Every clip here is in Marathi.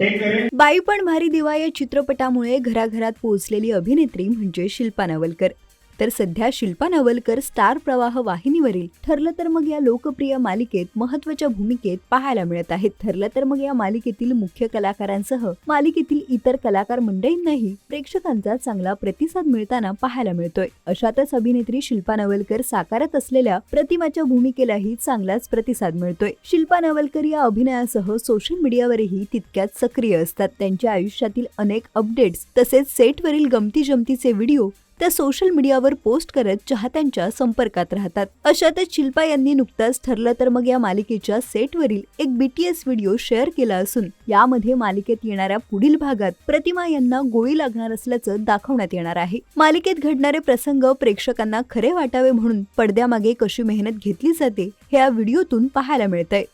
टेक करे बाई पण भारी दिवा या चित्रपटामुळे घराघरात पोहोचलेली अभिनेत्री म्हणजे शिल्पा नवलकर. तर सध्या शिल्पा नवलकर स्टार प्रवाह वाहिनीवरील ठरलं तर मग या लोकप्रिय मालिकेत महत्त्वाच्या भूमिकेत पाहायला मिळत आहेत. ठरलं तर मग या मालिकेतील मुख्य कलाकारांसह मालिकेतील इतर कलाकार मंडळींनाही प्रेक्षकांचा चांगला प्रतिसाद मिळताना पाहायला मिळतोय. अशातच अभिनेत्री शिल्पा नवलकर साकारत असलेल्या प्रतिमाच्या भूमिकेलाही चांगलाच प्रतिसाद मिळतोय. शिल्पा नवलकर या अभिनयासह सोशल मीडियावरही तितक्याच सक्रिय असतात. त्यांच्या आयुष्यातील अनेक अपडेट्स तसेच सेटवरील गमती जमतीचे व्हिडिओ त्या सोशल मीडियावर पोस्ट करत चाहत्यांच्या संपर्कात राहतात. अशातच शिल्पा यांनी नुकताच ठरलं तर मग या मालिकेच्या सेटवरील एक बीटीएस व्हिडिओ शेअर केला असून यामध्ये मालिकेत येणाऱ्या पुढील भागात प्रतिमा यांना गोळी लागणार असल्याचं दाखवण्यात येणार आहे. मालिकेत घडणारे प्रसंग प्रेक्षकांना खरे वाटावे म्हणून पडद्यामागे कशी मेहनत घेतली जाते हे या व्हिडिओतून पाहायला मिळतंय.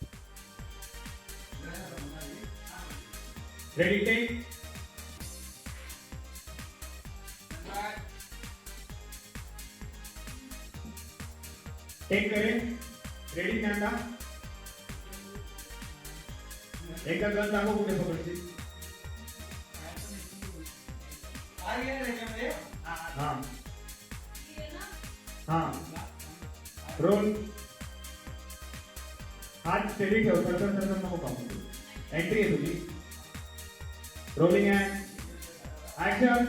रेडी टेक करे रेडी कॅमेरा एकदा गन दाखव कुठे पकडची हा? हा। रोल। हात स्टेडी ठेव सरकन सरकन नको काम एंट्री आहे तुझी। रोलिंग आहे ऍक्शन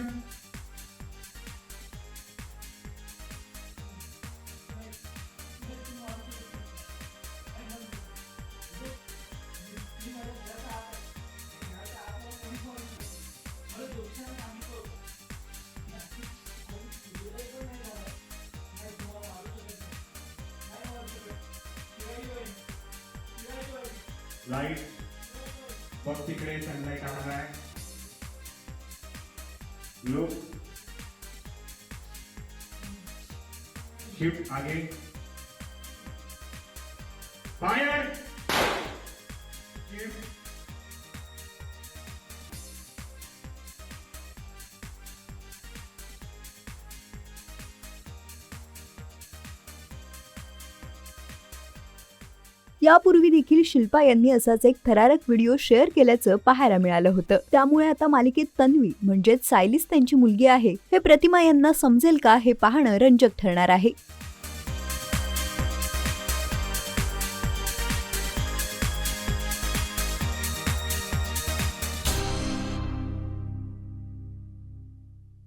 लाईट बघ तिकडे सनलाईट रहा आहे. लुक शिफ्ट आगे. फायर शिफ्ट यापूर्वी देखील शिल्पा यांनी असाच एक थरारक व्हिडिओ शेअर केल्याचं पाहायला मिळालं होतं. त्यामुळे आता मालिकेत तन्वी म्हणजेच सायलीस त्यांची मुलगी आहे हे प्रतिमा यांना समजेल का हे पाहणं रंजक ठरणार आहे.